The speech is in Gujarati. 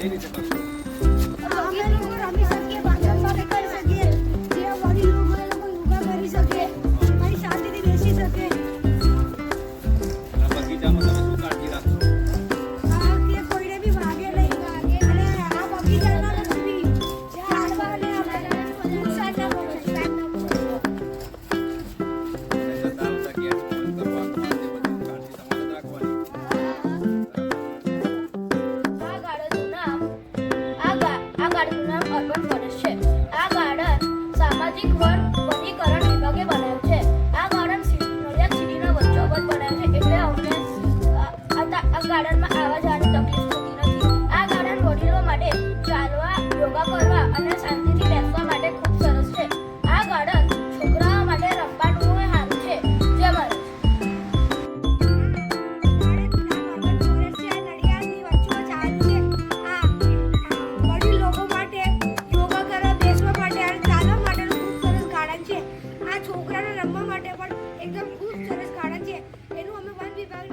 入れてみま。ગાર્ડનમાં આવા જવાની તકલીફ થતી નથી. આ ગાર્ડન વડીલો માટે ચાલવા, યોગા કરવા અને શાંતિથી બેસવા માટે ખૂબ સરસ છે. આ ગાર્ડન છોકરાઓ માટે રમવાનું સારું છે. જે મળે છોકરાને રમવા માટે પણ એકદમ ખૂબ સરસ ગાર્ડન છે. એનું અમે વન વિભાગ